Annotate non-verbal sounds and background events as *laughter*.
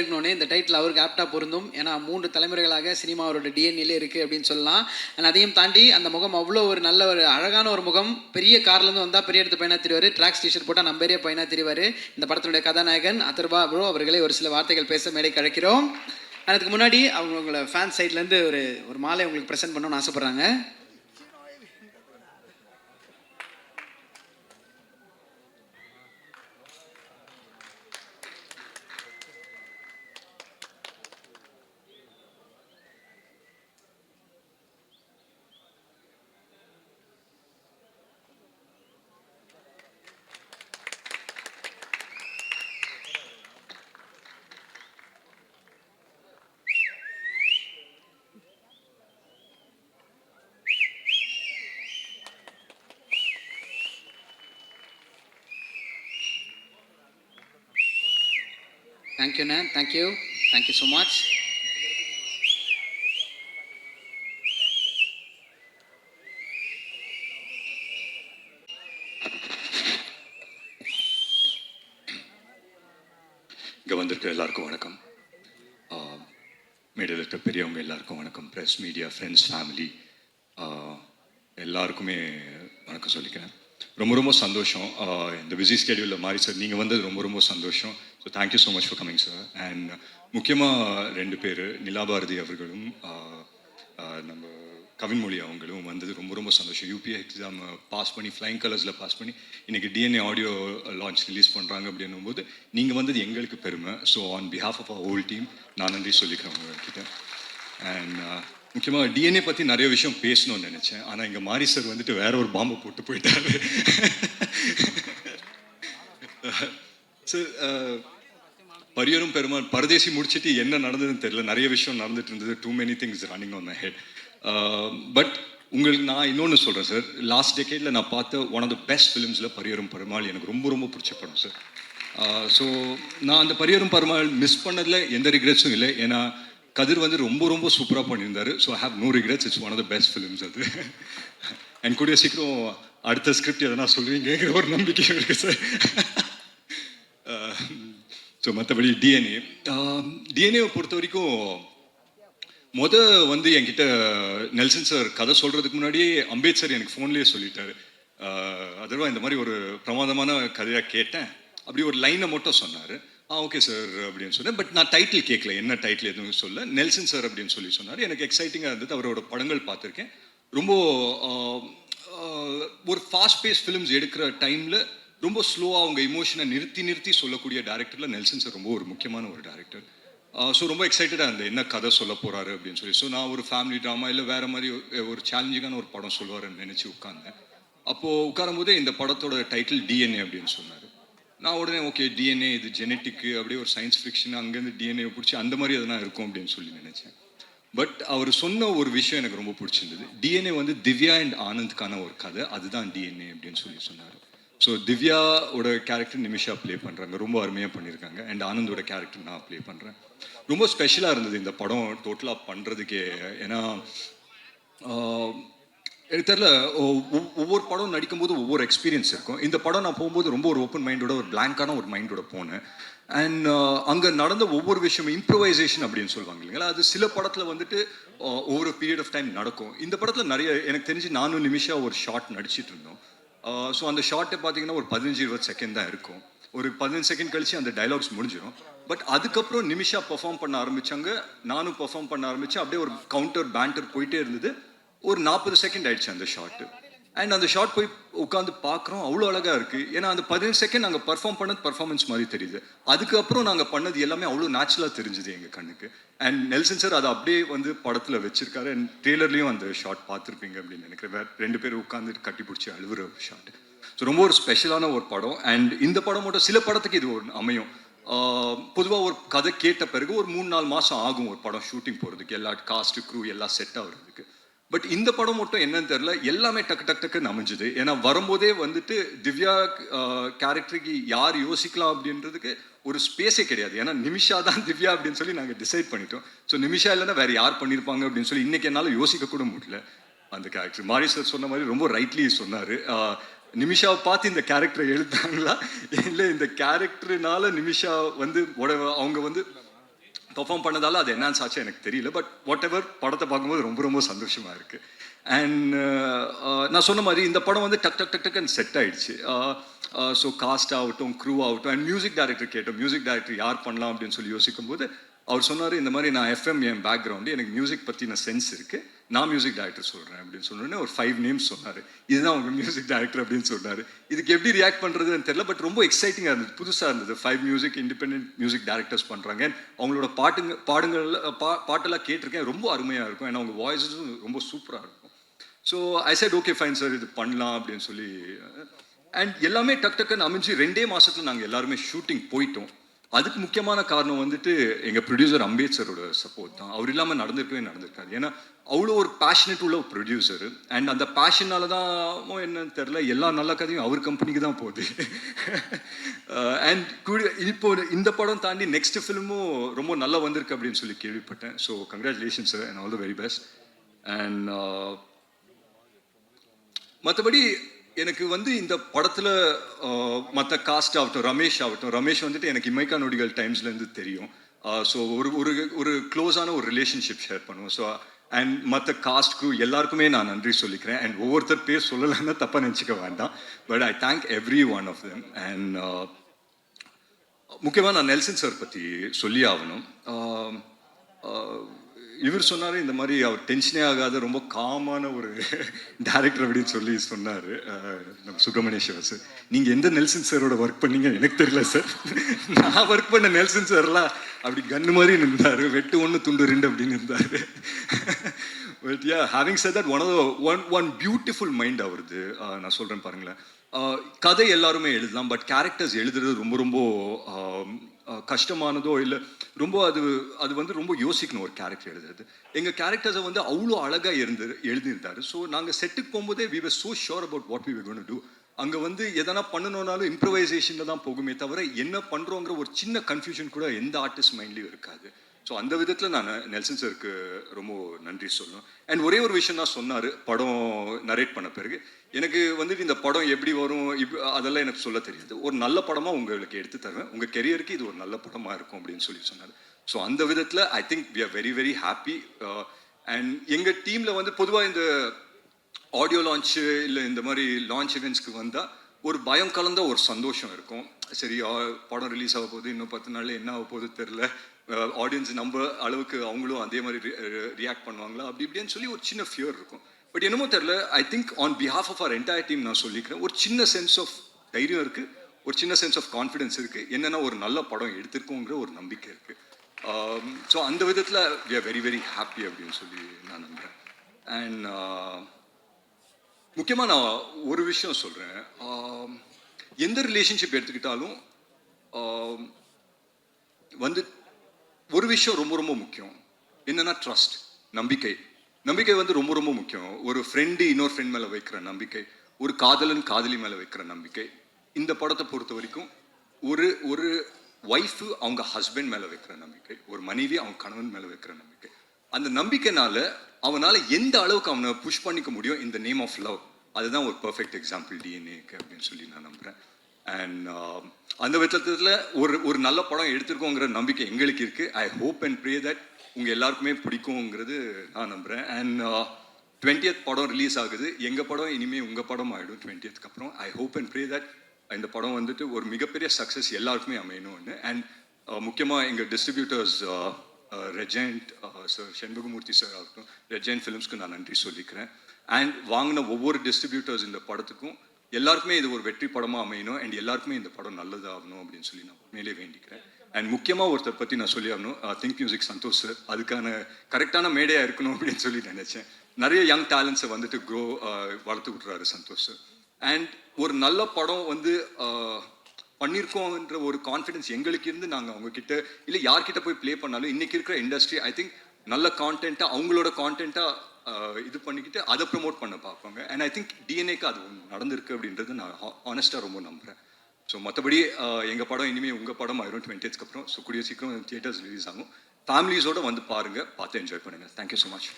இருக்கணும்னே இந்த டைட்டில் அவருக்கு ஆப்டாக பொருந்தும். ஏன்னா மூன்று தலைமுறைகளாக சினிமாவோட டிஎன்ஏல இருக்குது அப்படின்னு சொல்லலாம். And அதையும் தாண்டி அந்த முகம் அவ்வளோ ஒரு நல்ல ஒரு அழகான ஒரு முகம். பெரிய கார்லேருந்து வந்தால் பெரிய இடத்து பையனாக தெரிவார். ட்ராக்ஸ் டிஷர்ட் போட்டால் நம்ம பெரிய பையனாக தெரிவார். இந்த படத்தினுடைய கதாநாயகன் அதர்வா ப்ரோ அவர்களை ஒரு சில வார்த்தைகள் பேச மேடை கழைக்கிறோம். அதுக்கு முன்னாடி அவங்க உங்களை ஃபேன் சைட்லேருந்து ஒரு ஒரு மாலை உங்களுக்கு ப்ரெசென்ட் பண்ணணும்னு ஆசைப்பட்றாங்க. தேங்க்யூண்ணே thank you thank you so much இங்கே வந்திருக்க எல்லாருக்கும் வணக்கம். ஆஹ் மேடையில் இருக்க பெரியவங்க எல்லாருக்கும் வணக்கம். ப்ரெஸ் மீடியா ஃப்ரெண்ட்ஸ் ஃபேமிலி எல்லாருக்குமே வணக்கம் சொல்லிக்கிறேன். ரொம்ப ரொம்ப சந்தோஷம். ஆஹ் இந்த பிஸி ஸ்கெடியூலில் மாறி சார் நீங்கள் வந்தது ரொம்ப ரொம்ப சந்தோஷம். So thank you so much for coming sir and முக்கியமாக ரெண்டு பேர் நிலாபாரதி அவர்களும் நம்ம கவின்மொழி அவங்களும் வந்தது ரொம்ப ரொம்ப சந்தோஷம். யூபிஐ எக்ஸாம் பாஸ் பண்ணி ஃப்ளைங் கலர்ஸில் பாஸ் பண்ணி இன்றைக்கி டிஎன்ஏ ஆடியோ லான்ச் ரிலீஸ் பண்ணுறாங்க அப்படின்னும் போது நீங்கள் வந்தது எங்களுக்கு பெருமை. So on behalf of a whole team நான் நன்றி சொல்லிக்கிறேன் உங்ககிட்ட. அண்ட் முக்கியமாக டிஎன்ஏ பற்றி நிறைய விஷயம் பேசணும்னு நினச்சேன். ஆனால் இங்கே மாரி சார் வந்துட்டு வேற ஒரு பாம்பை போட்டு போயிட்டாரு. *laughs* சார் பரியரும் பெருமாள் பரதேசி முடிச்சிட்டு என்ன நடந்ததுன்னு தெரியல. நிறைய விஷயம் நடந்துட்டு இருந்தது. Too many things running on my head but உங்களுக்கு நான் இன்னொன்று சொல்கிறேன் சார் லாஸ்ட் டெக்கேடில் நான் பார்த்த ஒன் ஆஃப் த பெஸ்ட் ஃபிலிம்ஸில் பரியரும் பெருமாள் எனக்கு ரொம்ப ரொம்ப பிடிச்ச படம் சார் ஸோ uh, நான் அந்த பரியரும் பெருமாள் மிஸ் பண்ணதில் எந்த ரிக்ரெட்ஸும் இல்லை. ஏன்னா கதிர் வந்து ரொம்ப ரொம்ப சூப்பராக பண்ணியிருந்தாரு. So have no regrets it's one of the best films அது. அண்ட் கூடிய சீக்கிரம் அடுத்த ஸ்கிரிப்ட் எதனா சொல்லுவீங்கிற ஒரு நம்பிக்கை இருக்குது சார் ஸோ மற்றபடி டிஎன்ஏ டிஎன்ஏவை பொறுத்த வரைக்கும் முத வந்து என்கிட்ட நெல்சன் சார் கதை சொல்கிறதுக்கு முன்னாடியே அம்பேத்கர் எனக்கு ஃபோன்லேயே சொல்லிட்டாரு. அதர்வா இந்த மாதிரி ஒரு பிரமாதமான கதையாக கேட்டேன். அப்படி ஒரு லைனை மட்டும் சொன்னார். ஆ ஓகே சார் அப்படின்னு சொன்னேன். பட் நான் டைட்டில் கேட்கல என்ன டைட்டில் எதுவும் சொல்ல நெல்சன் சார் அப்படின்னு சொல்லி சொன்னார். எனக்கு எக்ஸைட்டிங்காக இருந்தது. அவரோட படங்கள் பார்த்துருக்கேன். ரொம்ப ஒரு ஃபாஸ்ட் பேஸ் ஃபிலிம்ஸ் எடுக்கிற டைமில் ரொம்ப ஸ்லோவாக அவங்க இமோஷனை நிறுத்தி நிறுத்தி சொல்லக்கூடிய டேரக்டரில் நெல்சன் சார் ரொம்ப ஒரு முக்கியமான ஒரு டேரக்டர் ஸோ ரொம்ப எக்ஸைட்டடாக இருந்தேன் என்ன கதை சொல்ல போகிறாரு அப்படின்னு சொல்லி. ஸோ நான் ஒரு ஃபேமிலி ட்ராமா இல்லை வேறு மாதிரி ஒரு- சேலஞ்சிங்கான ஒரு படம் சொல்லுவாருன்னு நினச்சி உட்காந்தேன் அப்போது உட்காரும் போதே இந்த படத்தோட டைட்டில் டிஎன்ஏ அப்படின்னு சொன்னார். நான் உடனே ஓகே டிஎன்ஏ இது ஜெனட்டிக்கு அப்படியே ஒரு சயின்ஸ் ஃபிக்ஷன் அங்கேருந்து டிஎன்ஏ பிடிச்சி அந்த மாதிரி எதனா இருக்கும் அப்படின்னு சொல்லி நினச்சேன். பட் அவர் சொன்ன ஒரு விஷயம் எனக்கு ரொம்ப பிடிச்சிருந்தது. டிஎன்ஏ வந்து திவ்யா அண்ட் ஆனந்த்க்கான ஒரு கதை. அதுதான் டிஎன்ஏ அப்படின்னு சொல்லி சொன்னார். ஸோ திவ்யாவோட கேரக்டர் நிமிஷா ப்ளே பண்ணுறாங்க ரொம்ப அருமையாக பண்ணியிருக்காங்க அண்ட் ஆனந்தோட கேரக்டர் நான் ப்ளே பண்ணுறேன் ரொம்ப ஸ்பெஷலாக இருந்தது இந்த படம். டோட்டலாக பண்ணுறதுக்கே ஏன்னா எனக்கு தெரில ஒ- ஒ- ஒவ்வொரு படம் நடிக்கும்போது ஒவ்வொரு எக்ஸ்பீரியன்ஸ் இருக்கும். இந்த படம் நான் போகும்போது ரொம்ப ஒரு ஓப்பன் மைண்டோட ஒரு பிளாங்கான ஒரு மைண்டோட போனேன். அண்ட் அங்கே நடந்த ஒவ்வொரு விஷயமும் இம்ப்ரவைசேஷன் அப்படின்னு சொல்லுவாங்க இல்லைங்களா? அது சில படத்தில் வந்துட்டு ஒவ்வொரு பீரியட் ஆஃப் டைம் நடக்கும். இந்த படத்தில் நிறைய எனக்கு தெரிஞ்சு நானும் நிமிஷம் ஒரு ஷார்ட் நடிச்சிட்டு இருந்தோம். Uh, ஸோ அந்த ஷார்ட்டை பார்த்தீங்கன்னா ஒரு பதினஞ்சு இருபது செகண்ட் தான் இருக்கும். ஒரு பதினஞ்சு செகண்ட் கழிச்சு அந்த டைலாக்ஸ் முடிஞ்சிடும் பட் அதுக்கப்புறம் நிமிஷா பெர்ஃபார்ம் பண்ண ஆரம்பிச்சாங்க. நானும் பெர்ஃபார்ம் பண்ண ஆரம்பிச்சேன் அப்படியே ஒரு கவுண்டர் பேண்டர் போயிட்டே இருந்தது. ஒரு நாற்பது செகண்ட் ஆயிடுச்சு அந்த ஷார்ட்டு அண்ட் அந்த ஷார்ட் போய் உட்காந்து பார்க்குறோம் அவ்வளோ அழகாக இருக்குது ஏன்னா அந்த பதினஞ்சு செகண்ட் நாங்கள் பர்ஃபார்ம் பண்ணது பர்ஃபார்மன்ஸ் மாதிரி தெரியுது. அதுக்கப்புறம் நாங்கள் பண்ணது எல்லாமே அவ்வளோ நேச்சுரலாக தெரிஞ்சுது எங்கள் கண்ணுக்கு. அண்ட் நெல்சன் சார் அதை அப்படியே வந்து படத்தில் வச்சிருக்காரு. அண்ட் ட்ரெய்லர்லேயும் அந்த ஷார்ட் பார்த்துருப்பீங்க அப்படின்னு நினைக்கிறேன். ரெண்டு பேரும் உட்காந்து கட்டி பிடிச்சி அழுவுற ஒரு ஷார்ட் ஸோ ரொம்ப ஒரு ஸ்பெஷலான ஒரு படம். அண்ட் இந்த படம் மட்டும் சில படத்துக்கு இது ஒரு அமையும். பொதுவாக ஒரு கதை கேட்ட பிறகு ஒரு மூணு நாலு மாதம் ஆகும் ஒரு படம் ஷூட்டிங் போகிறதுக்கு எல்லா காஸ்ட்டு க்ரூ எல்லாம் செட் ஆகுறதுக்கு. பட் இந்த படம் மட்டும் என்னன்னு தெரியல. எல்லாமே டக்கு டக்கு டக்குன்னு அமைஞ்சுது. ஏன்னா வரும்போதே வந்துட்டு திவ்யா கேரக்டருக்கு யார் யோசிக்கலாம் அப்படின்றதுக்கு ஒரு ஸ்பேஸே கிடையாது. ஏன்னா நிமிஷா தான் திவ்யா அப்படின்னு சொல்லி நாங்கள் டிசைட் பண்ணிட்டோம். ஸோ நிமிஷா இல்லைன்னா வேறு யார் பண்ணியிருப்பாங்க அப்படின்னு சொல்லி இன்னைக்கு என்னால் யோசிக்க கூட முடியல. அந்த கேரக்டர் மாரி சார் சொன்ன மாதிரி ரொம்ப ரைட்லி சொன்னார். நிமிஷாவை பார்த்து இந்த கேரக்டரை எழுத்தாங்களா இல்லை இந்த கேரக்டர்னால நிமிஷா வந்து உட- அவங்க வந்து பெர்ஃபார்ம் பண்ணதால அது என்னன்னு ஆச்சு எனக்கு தெரியல. பட் வாட் எவர் படத்தை பார்க்கும்போது ரொம்ப ரொம்ப சந்தோஷமா இருக்கு. அண்ட் uh, uh, நான் சொன்ன மாதிரி இந்த படம் வந்து டக் டக் டக் டக்குன்னு செட் ஆயிடுச்சு. Uh, ஸோ காஸ்ட் ஆகட்டும் க்ரூ ஆகட்டும் அண்ட் மியூசிக் டைரக்டர் கேட்டோம். மியூசிக் டைரக்டர் யார் பண்ணலாம் அப்படின்னு சொல்லி யோசிக்கும் போது அவர் சொன்னார் இந்த மாதிரி நான் எஃப்எம் என் பேக்ரவுண்டு எனக்கு மியூசிக் பற்றின சென்ஸ் இருக்குது நான் மியூசிக் டைரக்டர் சொல்கிறேன் அப்படின்னு சொன்னோடனே ஒரு ஃபைவ் நேம்ஸ் சொன்னார். இதுதான் உங்கள் மியூசிக் டைரக்டர் அப்படின்னு சொன்னார். இதுக்கு எப்படி ரியாக்ட் பண்ணுறதுன்னு தெரியல பட் ரொம்ப எக்ஸைட்டிங்காக இருந்தது புதுசாக இருந்தது. Five music independent music directors பண்ணுறாங்க அவங்களோட பாட்டுங்க பாடுங்கள் பா பாட்டெல்லாம் கேட்டிருக்கேன். ரொம்ப அருமையாக இருக்கும். ஏன்னா அவங்க வாய்ஸஸும் ரொம்ப சூப்பராக இருக்கும். So I said okay fine sir இது பண்ணலாம் அப்படின்னு சொல்லி அண்ட் எல்லாமே டக் டக்குன்னு அமைஞ்சு ரெண்டே மாதத்தில் நாங்கள் எல்லாருமே ஷூட்டிங் போயிட்டோம். அதுக்கு முக்கியமான காரணம் வந்துட்டு எங்கள் ப்ரொடியூசர் அம்பேத்கரோட சப்போர்ட் தான். அவர் இல்லாமல் நடந்திருக்கவே நடந்திருக்காது ஏன்னா அவ்வளோ ஒரு பேஷனட் உள்ள ஒரு ப்ரொடியூசர் அண்ட் அந்த பேஷனால தான் என்னன்னு தெரில எல்லா நல்ல கதையும் அவர் கம்பெனிக்கு தான் போகுது. *laughs* Uh, அண்ட் இப்போ இந்த படம் தாண்டி நெக்ஸ்ட் ஃபிலிமும் ரொம்ப நல்லா வந்திருக்கு அப்படின்னு சொல்லி கேள்விப்பட்டேன். So congratulation sir and all the very best and மற்றபடி எனக்கு வந்து இந்த படத்தில் மற்ற காஸ்ட் ஆகட்டும் ரமேஷ் ஆகட்டும் ரமேஷ் வந்துட்டு எனக்கு இமைக்கா நொடிகள் டைம்ஸ்லேருந்து தெரியும். ஸோ ஒரு ஒரு ஒரு க்ளோஸான ஒரு ரிலேஷன்ஷிப் ஷேர் பண்ணுவோம். ஸோ அண்ட் மற்ற காஸ்ட்க்கு எல்லாருக்குமே நான் நன்றி சொல்லிக்கிறேன். அண்ட் ஒவ்வொருத்தர் பேர் சொல்லலைன்னா தப்பாக நினச்சிக்க வேண்டாம். But I thank every one of them and முக்கியமாக நான் நெல்சன் சார் பற்றி சொல்லி ஆகணும். இவர் சொன்னார் இந்த மாதிரி அவர் டென்ஷனே ஆகாத ரொம்ப காமான ஒரு டேரக்டர் அப்படின்னு சொல்லி சொன்னார் நம்ம சுப்பிரமணிய சிவா சார் நீங்கள் எந்த நெல்சன் சாரோட ஒர்க் பண்ணீங்க? எனக்கு தெரியல சார் நான் ஒர்க் பண்ண நெல்சன் சார்லாம் அப்படி கன்று மாதிரி நின்றார் வெட்டு ஒன்று துண்டு ரெண்டு அப்படின்னு இருந்தார். But ya having sir that one of one one beautiful mind அவருது. நான் சொல்கிறேன் பாருங்களேன். கதை எல்லாருமே எழுதலாம் பட் கேரக்டர்ஸ் எழுதுறது ரொம்ப ரொம்ப கஷ்டமானதோ இல்லை ரொம்ப அது அது வந்து ரொம்ப யோசிக்கணும் ஒரு கேரக்டர் எழுதுறது. எங்கள் கேரக்டர்ஸை வந்து அவ்வளோ அழகாக இருந்து எழுதியிருந்தாரு. ஸோ நாங்கள் செட்டுக்கு போகும்போதே we were so sure about what we were gonna do அங்கே வந்து எதனா பண்ணணும்னாலும் இம்ப்ரவைசேஷனில் தான் போகுமே தவிர என்ன பண்ணுறோங்கிற ஒரு சின்ன கன்ஃபியூஷன் கூட எந்த ஆர்டிஸ்ட் மைண்ட்லேயும் இருக்காது. ஸோ அந்த விதத்தில் நான் நெல்சன் சாருக்கு ரொம்ப நன்றி சொல்லணும். அண்ட் ஒரே ஒரு விஷயம் தான் சொன்னார் படம் நரேட் பண்ண பிறகு. எனக்கு வந்துட்டு இந்த படம் எப்படி வரும் இப் அதெல்லாம் எனக்கு சொல்ல தெரியாது. ஒரு நல்ல படமாக உங்களுக்கு எடுத்து தருவேன். உங்கள் கெரியருக்கு இது ஒரு நல்ல படமாக இருக்கும் அப்படின்னு சொல்லி சொன்னார். ஸோ அந்த விதத்தில் I think we are very very happy and எங்கள் டீமில் வந்து பொதுவாக இந்த ஆடியோ லான்ச்சு இல்லை இந்த மாதிரி லான்ச் இவெண்ட்ஸ்க்கு வந்தால் ஒரு பயம் கலந்த ஒரு சந்தோஷம் இருக்கும். சரி ஆ, படம் ரிலீஸ் ஆக போகுது இன்னும் பத்து நாள் என்ன ஆக போகுது தெரில ஆடியன்ஸ் நம்ம அளவுக்கு அவங்களும் அதே மாதிரி ரியாக்ட் பண்ணுவாங்களா? அப்படி இப்படின்னு சொல்லி ஒரு சின்ன ஃபியர் இருக்கும். பட் என்னமோ தெரில I think on behalf of our entire team நான் சொல்லிக்கிறேன் ஒரு சின்ன சென்ஸ் ஆஃப் தைரியம் இருக்குது ஒரு சின்ன சென்ஸ் ஆஃப் கான்ஃபிடென்ஸ் இருக்குது என்னென்னா ஒரு நல்ல படம் எடுத்திருக்கோங்கிற ஒரு நம்பிக்கை இருக்குது ஸோ அந்த விதத்தில் we are very very happy அப்படின்னு சொல்லி நான் நம்புகிறேன் அண்ட் முக்கியமாக நான் ஒரு விஷயம் சொல்கிறேன் எந்த ரிலேஷன்ஷிப் எடுத்துக்கிட்டாலும் வந்து ஒரு விஷயம் ரொம்ப ரொம்ப முக்கியம். என்னன்னா ட்ரஸ்ட் நம்பிக்கை. நம்பிக்கை வந்து ரொம்ப ரொம்ப முக்கியம். ஒரு ஃப்ரெண்டு இன்னொரு ஃப்ரெண்ட் மேலே வைக்கிற நம்பிக்கை ஒரு காதலன் காதலி மேலே வைக்கிற நம்பிக்கை. இந்த படத்தை பொறுத்த வரைக்கும் ஒரு ஒரு ஒய்ஃபு அவங்க ஹஸ்பண்ட் மேலே வைக்கிற நம்பிக்கை ஒரு மனைவி அவங்க கணவன் மேலே வைக்கிற நம்பிக்கை. அந்த நம்பிக்கைனால அவனால் எந்த அளவுக்கு அவனை புஷ் பண்ணிக்க முடியும் இந்த நேம் ஆஃப் லவ் அதுதான் ஒரு பர்ஃபெக்ட் எக்ஸாம்பிள் டிஎன்ஏக்கு அப்படின்னு சொல்லி நான் நம்புகிறேன் அண்ட் um, அந்த விதத்தில் ஒரு ஒரு நல்ல படம் எடுத்திருக்கோங்கிற நம்பிக்கை எங்களுக்கு இருக்குது I hope and pray that உங்கள் எல்லாருக்குமே பிடிக்குங்கிறது நான் நம்புகிறேன் அண்ட் டுவெண்ட்டியத் படம் ரிலீஸ் ஆகுது. எங்கள் படம்? இனிமேல் உங்கள் படம் ஆகிடும் டுவெண்ட்டியத்துக்கு அப்புறம். I hope and pray that இந்த படம் வந்துட்டு ஒரு மிகப்பெரிய சக்ஸஸ் எல்லாருக்குமே அமையணும்னு. அண்ட் முக்கியமாக எங்கள் distributors Regent sir Senbagamoorthy sir ஆகட்டும் ரெஜெண்ட் ஃபிலிம்ஸ்க்கு நான் நன்றி சொல்லிக்கிறேன். அண்ட் வாங்கின ஒவ்வொரு டிஸ்ட்ரிபியூட்டர்ஸ் இந்த படத்துக்கும் எல்லாருக்குமே இது ஒரு வெற்றி படமாக அமையணும் அண்ட் எல்லாருக்குமே இந்த படம் நல்லதாகணும் அப்படின்னு சொல்லி நான் உண்மையிலே வேண்டிக்கிறேன். அண்ட் முக்கியமாக ஒருத்தர் பற்றி நான் சொல்லி ஆகணும். Uh, think music Santhosh sir அதுக்கான கரெக்டான மேடையாக இருக்கணும் அப்படின்னு சொல்லி நினச்சேன். நிறைய யங் டேலண்ட்ஸை வந்துட்டு க்ரோ uh, வளர்த்து விட்றாரு சந்தோஷ் சார் அண்ட் ஒரு நல்ல படம் வந்து uh, பண்ணியிருக்கோன்ற ஒரு கான்ஃபிடன்ஸ் எங்களுக்கு இருந்து நாங்கள் அவங்க கிட்ட இல்லை யார்கிட்ட போய் ப்ளே பண்ணாலும் இன்றைக்கி இருக்கிற இண்டஸ்ட்ரி ஐ திங்க் நல்ல கான்டென்ட்டாக அவங்களோட கான்டென்ட்டாக இது பண்ணிக்கிட்டு அதை ப்ரமோட் பண்ண பார்ப்பாங்க. அண்ட் ஐ திங்க் டிஎன்ஏக்கு அது ஒன்று நடந்திருக்கு அப்படின்றது நான் ஆனஸ்ட்டாக ரொம்ப நம்புகிறேன் ஸோ மற்றபடி எங்கள் படம் இனிமேல் உங்கள் படம் ஆயிரும் டுவெண்ட்டியத்துக்கு அப்புறம். ஸோ கூடிய சீக்கிரம் தியேட்டர்ஸ் ரிலீஸ் ஆகும். ஃபேமிலிஸோட வந்து பாருங்கள் பார்த்து என்ஜாய் பண்ணுங்கள் தேங்க்யூ ஸோ மச்